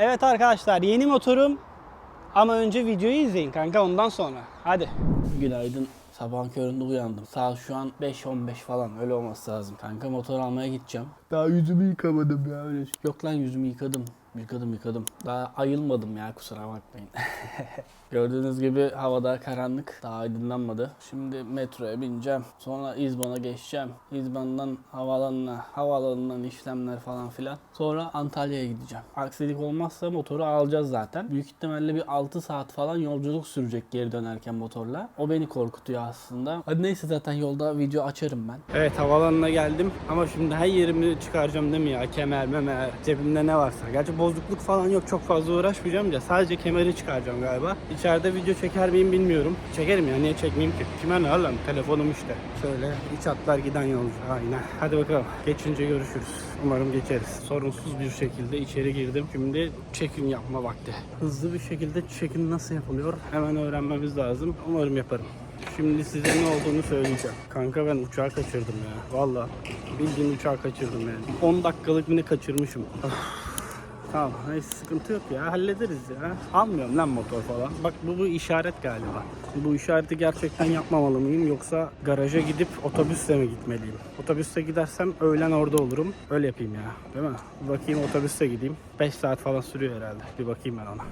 Evet arkadaşlar yeni motorum ama önce videoyu izleyin kanka ondan sonra. Hadi. Günaydın. Sabahın köründe uyandım. Saat şu an 5-15 falan öyle olması lazım. Kanka motor almaya gideceğim. Daha yüzümü yıkamadım ya öyle. Yok lan yüzümü yıkadım. Yıkadım yıkadım. Daha ayılmadım ya kusura bakmayın. Gördüğünüz gibi havada karanlık. Daha aydınlanmadı. Şimdi metroya bineceğim. Sonra İzban'a geçeceğim. İzban'dan havaalanına, havaalanından işlemler falan filan. Sonra Antalya'ya gideceğim. Aksilik olmazsa motoru alacağız zaten. Büyük ihtimalle bir 6 saat falan yolculuk sürecek geri dönerken motorla. O beni korkutuyor aslında. Hadi neyse zaten yolda video açarım ben. Evet havaalanına geldim ama şimdi her yerimi çıkaracağım değil mi ya? Kemer, memer, cebimde ne varsa. Gerçi bozukluk falan yok çok fazla uğraşmayacağım da sadece kemeri çıkaracağım galiba. İçeride video çeker miyim bilmiyorum. Çekerim ya niye çekmeyeyim ki? Kime ne lan telefonum işte. Şöyle iç hatlar giden yolcu aynen. Hadi bakalım geçince görüşürüz. Umarım geçeriz. Sorunsuz bir şekilde içeri girdim. Şimdi check-in yapma vakti. Hızlı bir şekilde check-in nasıl yapılıyor hemen öğrenmemiz lazım. Umarım yaparım. Şimdi size ne olduğunu söyleyeceğim. Kanka ben uçağı kaçırdım ya. Valla bildiğin uçağı kaçırdım yani. 10 dakikalık mı kaçırmışım. Tamam neyse sıkıntı yok ya hallederiz ya. Almıyorum lan motor falan. Bak bu, bu işaret galiba. Bu işareti gerçekten yapmamalı mıyım yoksa garaja gidip otobüsle mi gitmeliyim? Otobüste gidersem öğlen orada olurum. Öyle yapayım ya değil mi? Bakayım otobüste gideyim. 5 saat falan sürüyor herhalde. Bir bakayım ben ona.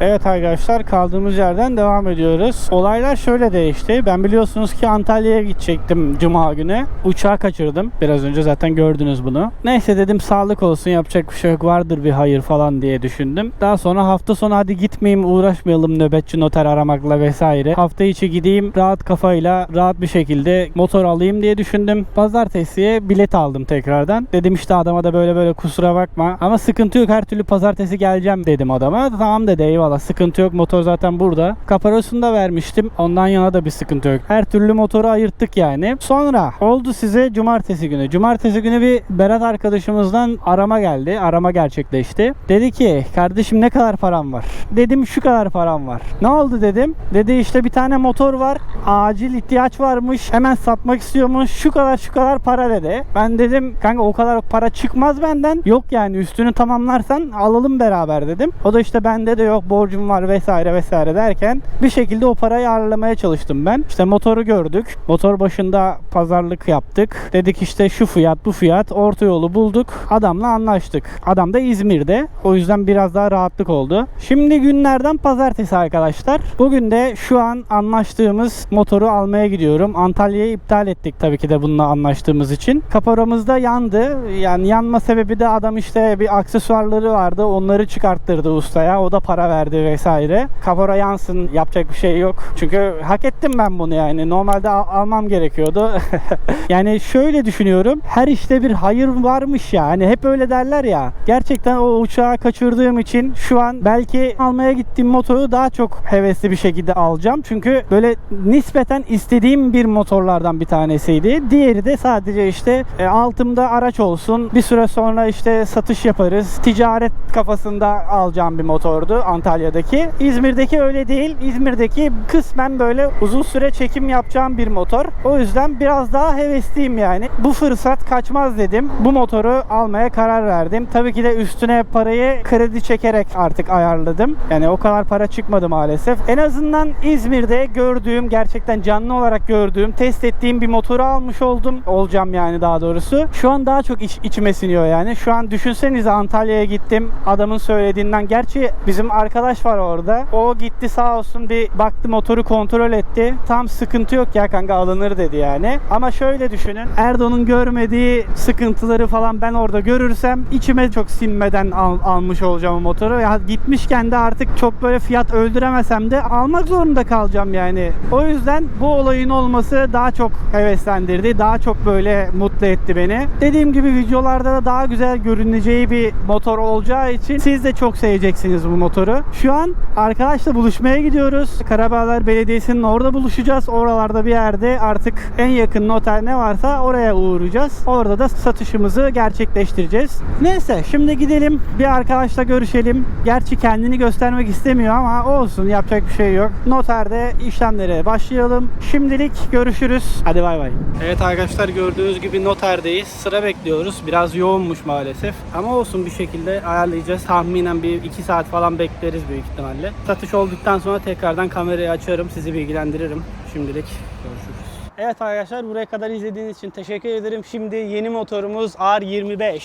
Evet arkadaşlar kaldığımız yerden devam ediyoruz. Olaylar şöyle değişti. Ben biliyorsunuz ki Antalya'ya gidecektim cuma günü. Uçağı kaçırdım. Biraz önce zaten gördünüz bunu. Neyse dedim sağlık olsun yapacak bir şey yok vardır bir hayır falan diye düşündüm. Daha sonra hafta sonu hadi gitmeyeyim uğraşmayalım nöbetçi noter aramakla vesaire. Hafta içi gideyim rahat kafayla rahat bir şekilde motor alayım diye düşündüm. Pazartesiye bilet aldım tekrardan. Dedim işte adama da böyle böyle kusura bakma. Ama sıkıntı yok her türlü pazartesi geleceğim dedim adama. Tamam dedi eyvallah sıkıntı yok motor zaten burada. Kaparosunu da vermiştim. Ondan yana da bir sıkıntı yok. Her türlü motoru ayırttık yani. Sonra oldu size cumartesi günü. Cumartesi günü bir Berat arkadaşımızdan arama geldi. Arama gerçekleşti. Dedi ki kardeşim ne kadar param var? Dedim şu kadar param var. Ne oldu dedim. Dedi işte bir tane motor var. Acil ihtiyaç varmış. Hemen satmak istiyormuş. Şu kadar şu kadar para dedi. Ben dedim kanka o kadar para çıkmaz benden. Yok yani üstünü tamamlarsan alalım beraber dedim. O da işte bende de yok borcum var vesaire vesaire derken bir şekilde o parayı ayarlamaya çalıştım ben. İşte motoru gördük. Motor başında pazarlık yaptık. Dedik işte şu fiyat bu fiyat orta yolu bulduk. Adamla anlaştık. Adam da İzmir'de. O yüzden biraz daha rahatlık oldu. Şimdi günlerden pazartesi arkadaşlar. Bugün de şu an anlaştığımız motoru almaya gidiyorum. Antalya'yı iptal ettik tabii ki de bununla anlaştığımız için. Kaporamız da yandı. Yani yanma sebebi de adam işte bir aksesuarları vardı. Onları çıkarttırdı ustaya. O da para verdi vesaire. Kapora yansın yapacak bir şey yok. Çünkü hak ettim ben bunu yani. Normalde al- almam gerekiyordu. yani şöyle düşünüyorum. Her işte bir hayır varmış ya. Hani hep öyle derler ya. Gerçekten o uçağı kaçırdığım için şu an belki almaya gittiğim motoru daha çok hevesli bir şekilde alacağım. Çünkü böyle nispeten istediğim bir motorlardan bir tanesiydi. Diğeri de sadece işte e, altımda araç olsun. Bir süre sonra işte satış yaparız. Ticaret kafasında alacağım bir motordu Antalya'daki. İzmir'deki öyle değil. İzmir'deki kısmen böyle uzun süre çekim yapacağım bir motor. O yüzden biraz daha hevesliyim yani. Bu fırsat kaçmaz dedim. Bu motoru almaya karar verdim. Tabii ki de üstüne parayı kredi çekerek artık ayarladım. Yani o kadar para çıkmadı maalesef. En azından İzmir'de gördüğüm, gerçekten canlı olarak gördüğüm, test ettiğim bir motoru almış oldum. Olacağım yani daha doğrusu. Şu an daha çok iç, içime siniyor yani. Şu an düşünsenize Antalya'ya gittim. Adamın söylediğinden. Gerçi bizim arkadaş var orada. O gitti sağ olsun bir baktı motoru kontrol etti. Tam sıkıntı yok ya kanka alınır dedi yani. Ama şöyle düşünün. Erdoğan'ın görmediği sıkıntıları falan ben orada görürsem içime çok sinmeden al- almış olacağım o motoru. Ya gitmişken de artık çok böyle fiyat öldüremesem de almak zorunda kalacağım yani. O yüzden bu olayın olması daha çok heveslendirdi. Daha çok böyle mutlu etti beni. Dediğim gibi videolarda da daha güzel görüneceği bir motor olacağı için siz de çok seveceksiniz bu motoru. Şu an arkadaşla buluşmaya gidiyoruz. Karabağlar Belediyesi'nin orada buluşacağız. Oralarda bir yerde artık en yakın noter ne varsa oraya uğrayacağız. Orada da satışımızı gerçekleştireceğiz. Neyse şimdi gidelim bir arkadaşla görüşelim. Gerçi kendini göstermek istemiyor ama olsun yapacak bir şey yok. Noterde işlemlere başlayalım. Şimdilik görüşürüz. Hadi bay bay. Evet arkadaşlar gördüğünüz gibi noterdeyiz. Sıra bekliyoruz. Biraz yoğunmuş maalesef. Ama olsun bir şekilde ayarlayacağız. Tahminen bir 2 saat falan bekleriz büyük ihtimalle. Satış olduktan sonra tekrardan kamerayı açarım. Sizi bilgilendiririm. Şimdilik görüşürüz. Evet arkadaşlar buraya kadar izlediğiniz için teşekkür ederim. Şimdi yeni motorumuz R25.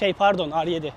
Şey pardon R7.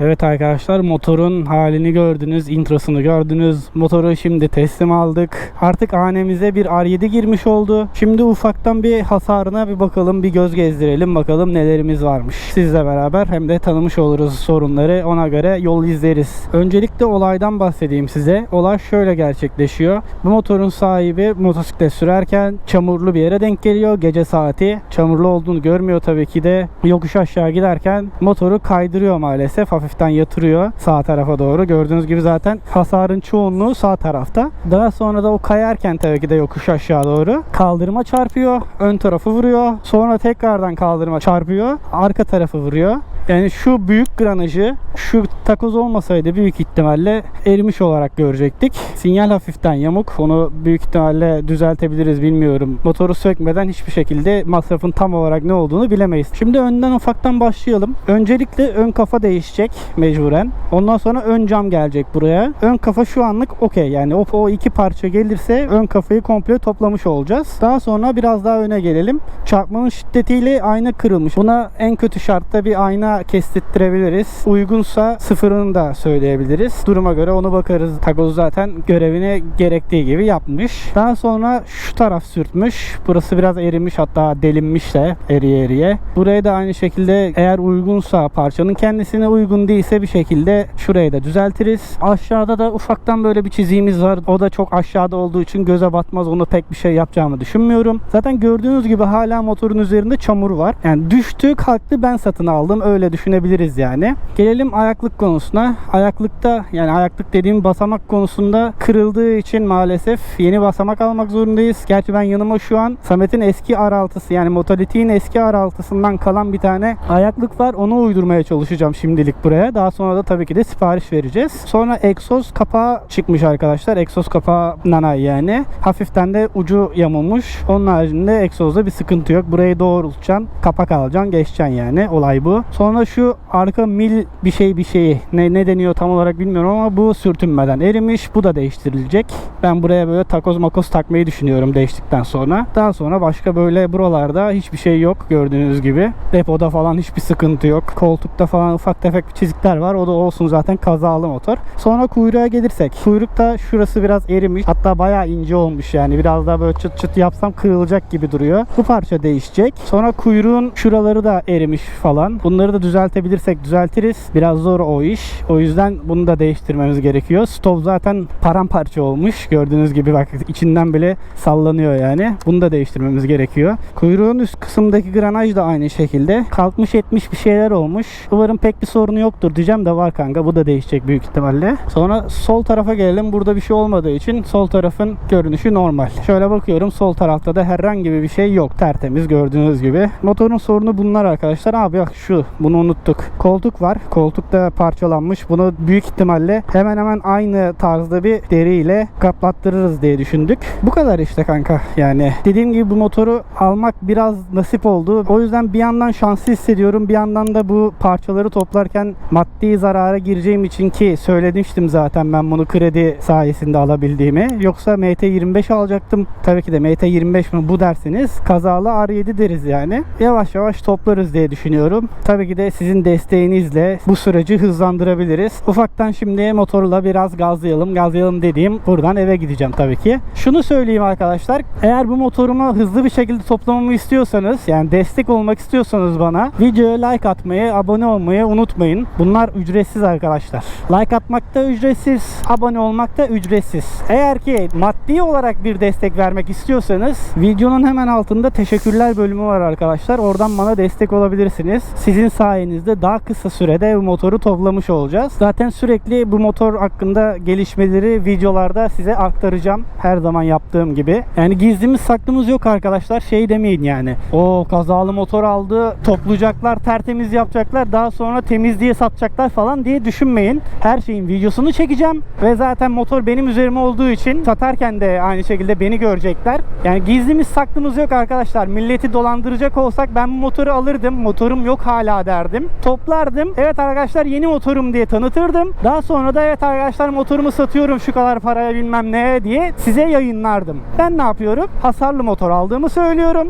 Evet arkadaşlar motorun halini gördünüz, introsunu gördünüz. Motoru şimdi teslim aldık. Artık hanemize bir R7 girmiş oldu. Şimdi ufaktan bir hasarına bir bakalım, bir göz gezdirelim bakalım nelerimiz varmış. Sizle beraber hem de tanımış oluruz sorunları. Ona göre yol izleriz. Öncelikle olaydan bahsedeyim size. Olay şöyle gerçekleşiyor. Bu motorun sahibi motosiklet sürerken çamurlu bir yere denk geliyor. Gece saati. Çamurlu olduğunu görmüyor tabii ki de. Yokuş aşağı giderken motoru kaydırıyor maalesef. Hafiften yatırıyor sağ tarafa doğru. Gördüğünüz gibi zaten hasarın çoğunluğu sağ tarafta. Daha sonra da o kayarken tabii ki de yokuş aşağı doğru kaldırıma çarpıyor. Ön tarafı vuruyor. Sonra tekrardan kaldırıma çarpıyor. Arka tarafı vuruyor. Yani şu büyük granajı şu takoz olmasaydı büyük ihtimalle erimiş olarak görecektik. Sinyal hafiften yamuk. Onu büyük ihtimalle düzeltebiliriz bilmiyorum. Motoru sökmeden hiçbir şekilde masrafın tam olarak ne olduğunu bilemeyiz. Şimdi önden ufaktan başlayalım. Öncelikle ön kafa değişecek mecburen. Ondan sonra ön cam gelecek buraya. Ön kafa şu anlık okey. Yani o, o iki parça gelirse ön kafayı komple toplamış olacağız. Daha sonra biraz daha öne gelelim. Çarpmanın şiddetiyle ayna kırılmış. Buna en kötü şartta bir ayna kestirttirebiliriz. Uygunsa sıfırını da söyleyebiliriz. Duruma göre onu bakarız. Takoz zaten görevini gerektiği gibi yapmış. Daha sonra şu taraf sürtmüş. Burası biraz erimiş hatta delinmiş de eriye eriye. Buraya da aynı şekilde eğer uygunsa parçanın kendisine uygun değilse bir şekilde şurayı da düzeltiriz. Aşağıda da ufaktan böyle bir çiziğimiz var. O da çok aşağıda olduğu için göze batmaz. Onu pek bir şey yapacağımı düşünmüyorum. Zaten gördüğünüz gibi hala motorun üzerinde çamur var. Yani düştü kalktı ben satın aldım. Öyle düşünebiliriz yani. Gelelim ayaklık konusuna. Ayaklıkta yani ayaklık dediğim basamak konusunda kırıldığı için maalesef yeni basamak almak zorundayız. Gerçi ben yanıma şu an Samet'in eski R6'sı yani Motality'nin eski R6'sından kalan bir tane ayaklık var. Onu uydurmaya çalışacağım şimdilik buraya. Daha sonra da tabii ki de sipariş vereceğiz. Sonra egzoz kapağı çıkmış arkadaşlar. Egzoz kapağı nanay yani. Hafiften de ucu yamulmuş. Onun haricinde egzozda bir sıkıntı yok. Burayı doğrultacaksın. Kapak alacaksın. Geçeceksin yani. Olay bu. Sonra şu arka mil bir şey bir şeyi ne, ne deniyor tam olarak bilmiyorum ama bu sürtünmeden erimiş. Bu da değiştirilecek. Ben buraya böyle takoz makoz takmayı düşünüyorum değiştikten sonra. Daha sonra başka böyle buralarda hiçbir şey yok gördüğünüz gibi. Depoda falan hiçbir sıkıntı yok. Koltukta falan ufak tefek çizikler var. O da olsun zaten kazalı motor. Sonra kuyruğa gelirsek. Kuyrukta şurası biraz erimiş. Hatta bayağı ince olmuş yani. Biraz daha böyle çıt çıt yapsam kırılacak gibi duruyor. Bu parça değişecek. Sonra kuyruğun şuraları da erimiş falan. Bunları da düzeltebilirsek düzeltiriz. Biraz zor o iş. O yüzden bunu da değiştirmemiz gerekiyor. Stop zaten paramparça olmuş. Gördüğünüz gibi bak içinden bile sallanıyor yani. Bunu da değiştirmemiz gerekiyor. Kuyruğun üst kısımdaki granaj da aynı şekilde. Kalkmış etmiş bir şeyler olmuş. Umarım pek bir sorunu yoktur diyeceğim de var kanka. Bu da değişecek büyük ihtimalle. Sonra sol tarafa gelelim. Burada bir şey olmadığı için sol tarafın görünüşü normal. Şöyle bakıyorum sol tarafta da herhangi bir şey yok. Tertemiz gördüğünüz gibi. Motorun sorunu bunlar arkadaşlar. Abi bak şu bunu unuttuk. Koltuk var. Koltuk da parçalanmış. Bunu büyük ihtimalle hemen hemen aynı tarzda bir deriyle kaplattırırız diye düşündük. Bu kadar işte kanka. Yani dediğim gibi bu motoru almak biraz nasip oldu. O yüzden bir yandan şanslı hissediyorum. Bir yandan da bu parçaları toplarken maddi zarara gireceğim için ki söylemiştim zaten ben bunu kredi sayesinde alabildiğimi. Yoksa MT25 alacaktım. Tabii ki de MT25 mi bu dersiniz kazalı R7 deriz yani. Yavaş yavaş toplarız diye düşünüyorum. Tabii ki de sizin desteğinizle bu süreci hızlandırabiliriz. Ufaktan şimdi motorla biraz gazlayalım. Gazlayalım dediğim buradan eve gideceğim tabii ki. Şunu söyleyeyim arkadaşlar. Eğer bu motorumu hızlı bir şekilde toplamamı istiyorsanız yani destek olmak istiyorsanız bana videoya like atmayı, abone olmayı unutmayın. Bunlar ücretsiz arkadaşlar. Like atmak da ücretsiz, abone olmak da ücretsiz. Eğer ki maddi olarak bir destek vermek istiyorsanız videonun hemen altında teşekkürler bölümü var arkadaşlar. Oradan bana destek olabilirsiniz. Sizin sayenizde daha kısa sürede bu motoru toplamış olacağız. Zaten sürekli bu motor hakkında gelişmeleri videolarda size aktaracağım. Her zaman yaptığım gibi. Yani gizlimiz saklımız yok arkadaşlar. Şey demeyin yani. O kazalı motor aldı. Toplayacaklar, tertemiz yapacaklar. Daha sonra temiz diye satacaklar falan diye düşünmeyin. Her şeyin videosunu çekeceğim. Ve zaten motor benim üzerime olduğu için satarken de aynı şekilde beni görecekler. Yani gizlimiz saklımız yok arkadaşlar. Milleti dolandıracak olsak ben bu motoru alırdım. Motorum yok hala derdim. Toplardım. Evet arkadaşlar yeni motorum diye tanıtırdım. Daha sonra da evet arkadaşlar motorumu satıyorum şu kadar paraya bilmem ne diye size yayınlardım. Ben ne yapıyorum? Hasarlı motor aldığımı söylüyorum.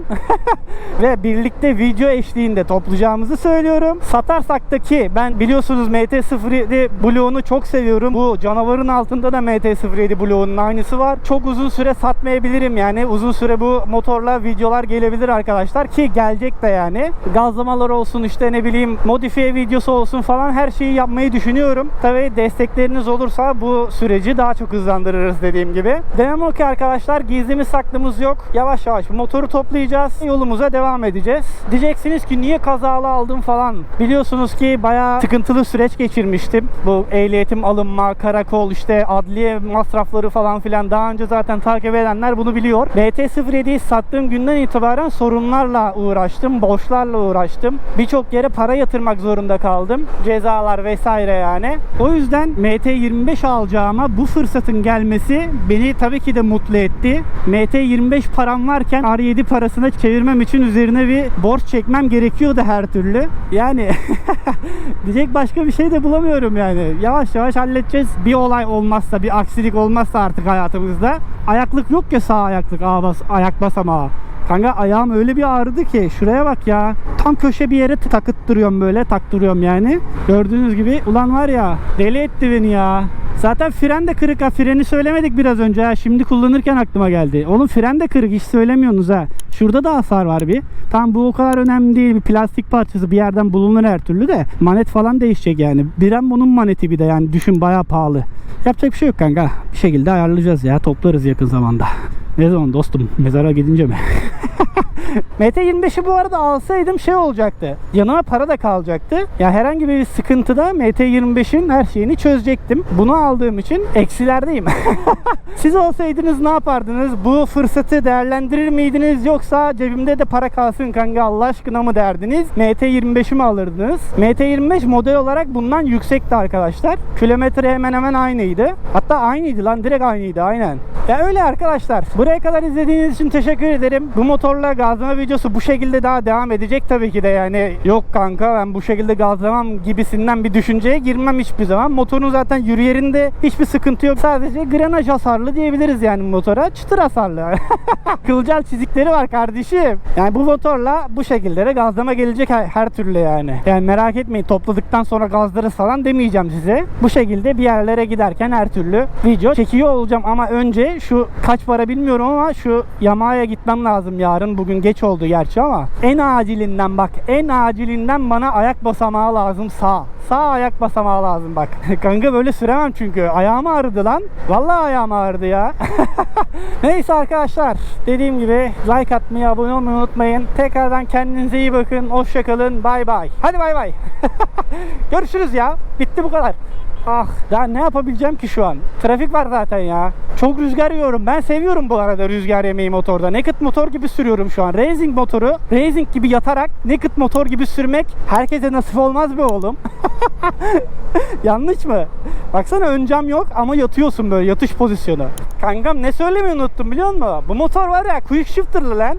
Ve birlikte video eşliğinde toplayacağımızı söylüyorum. Satarsak da ki ben biliyorsunuz MT-07 bloğunu çok seviyorum. Bu canavarın altında da MT-07 bloğunun aynısı var. Çok uzun süre satmayabilirim yani. Uzun süre bu motorla videolar gelebilir arkadaşlar ki gelecek de yani. Gazlamalar olsun işte ne bileyim modifiye videosu olsun falan her şeyi yapmayı düşünüyorum. Tabi destekleriniz olursa bu süreci daha çok hızlandırırız dediğim gibi. Demem o ki arkadaşlar gizlimiz saklımız yok. Yavaş yavaş motoru toplayacağız. Yolumuza devam edeceğiz. Diyeceksiniz ki niye kazalı aldım falan. Biliyorsunuz ki bayağı sıkıntılı süreç geçirmiştim. Bu ehliyetim alınma, karakol işte adliye masrafları falan filan daha önce zaten takip edenler bunu biliyor. BT07'yi sattığım günden itibaren sorunlarla uğraştım. Borçlarla uğraştım. Birçok yere para yatırmak zorunda kaldım. Cezalar vesaire yani. O yüzden MT25 alacağıma bu fırsatın gelmesi beni tabii ki de mutlu etti. MT25 param varken R7 parasına çevirmem için üzerine bir borç çekmem gerekiyordu her türlü. Yani diyecek başka bir şey de bulamıyorum yani. Yavaş yavaş halledeceğiz. Bir olay olmazsa, bir aksilik olmazsa artık hayatımızda. Ayaklık yok ya sağ ayaklık, ağ bas, ayak basamağı. Kanka ayağım öyle bir ağrıdı ki şuraya bak ya. Tam köşe bir yere takıttırıyorum böyle taktırıyorum yani. Gördüğünüz gibi ulan var ya deli etti beni ya. Zaten fren de kırık ha. Freni söylemedik biraz önce ha. Şimdi kullanırken aklıma geldi. Oğlum fren de kırık hiç söylemiyorsunuz ha. Şurada da hasar var bir. Tam bu o kadar önemli değil. Bir plastik parçası bir yerden bulunur her türlü de. Manet falan değişecek yani. Biren bunun maneti bir de yani düşün bayağı pahalı. Yapacak bir şey yok kanka. Bir şekilde ayarlayacağız ya. Toplarız yakın zamanda. Ne zaman dostum? Mezara gidince mi? MT25'i bu arada alsaydım şey olacaktı. Yanıma para da kalacaktı. Ya herhangi bir sıkıntıda MT25'in her şeyini çözecektim. Bunu aldığım için eksilerdeyim. Siz olsaydınız ne yapardınız? Bu fırsatı değerlendirir miydiniz yoksa cebimde de para kalsın kanka Allah aşkına mı derdiniz? MT25'i mi alırdınız? MT25 model olarak bundan yüksekti arkadaşlar. Kilometre hemen hemen aynıydı. Hatta aynıydı lan direkt aynıydı aynen. Ya öyle arkadaşlar. Buraya kadar izlediğiniz için teşekkür ederim. Bu motorla gazlama videosu bu şekilde daha devam edecek tabii ki de yani. Yok kanka ben bu şekilde gazlamam gibisinden bir düşünceye girmem hiçbir zaman. Motorun zaten yürüyerinde hiçbir sıkıntı yok. Sadece grenaj hasarlı diyebiliriz yani motora. Çıtır hasarlı. Kılcal çizikleri var kardeşim. Yani bu motorla bu şekilde de gazlama gelecek her, her türlü yani. Yani merak etmeyin topladıktan sonra gazlarız falan demeyeceğim size. Bu şekilde bir yerlere giderken her türlü video çekiyor olacağım ama önce şu kaç para bilmiyorum ama şu Yamaha'ya gitmem lazım yarın. Bugün geç oldu gerçi ama en acilinden bak en acilinden bana ayak basamağı lazım sağ. Sağ ayak basamağı lazım bak. Kanka böyle süremem çünkü. Ayağım ağrıdı lan. Vallahi ayağım ağrıdı ya. Neyse arkadaşlar. Dediğim gibi like atmayı, abone olmayı unutmayın. Tekrardan kendinize iyi bakın. Hoşçakalın. Bay bay. Hadi bay bay. Görüşürüz ya. Bitti bu kadar. Ah daha ne yapabileceğim ki şu an? Trafik var zaten ya. Çok rüzgar yiyorum. Ben seviyorum bu arada rüzgar yemeyi motorda. Naked motor gibi sürüyorum şu an. Racing motoru racing gibi yatarak naked motor gibi sürmek herkese nasip olmaz be oğlum. Yanlış mı? Baksana ön cam yok ama yatıyorsun böyle yatış pozisyonu. Kankam ne söylemeyi unuttum biliyor musun? Bu motor var ya quick shifter'lı lan.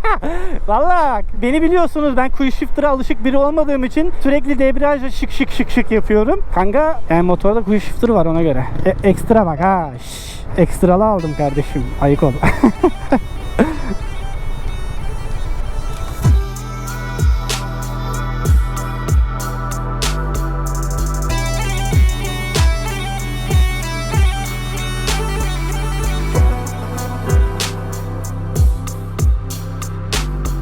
Vallahi beni biliyorsunuz ben quick shifter'a alışık biri olmadığım için sürekli debriyajla şık şık şık şık yapıyorum. Kanka yani motorda quick shifter var ona göre. E, ekstra bak ha. Şş, ekstralı aldım kardeşim. Ayık ol.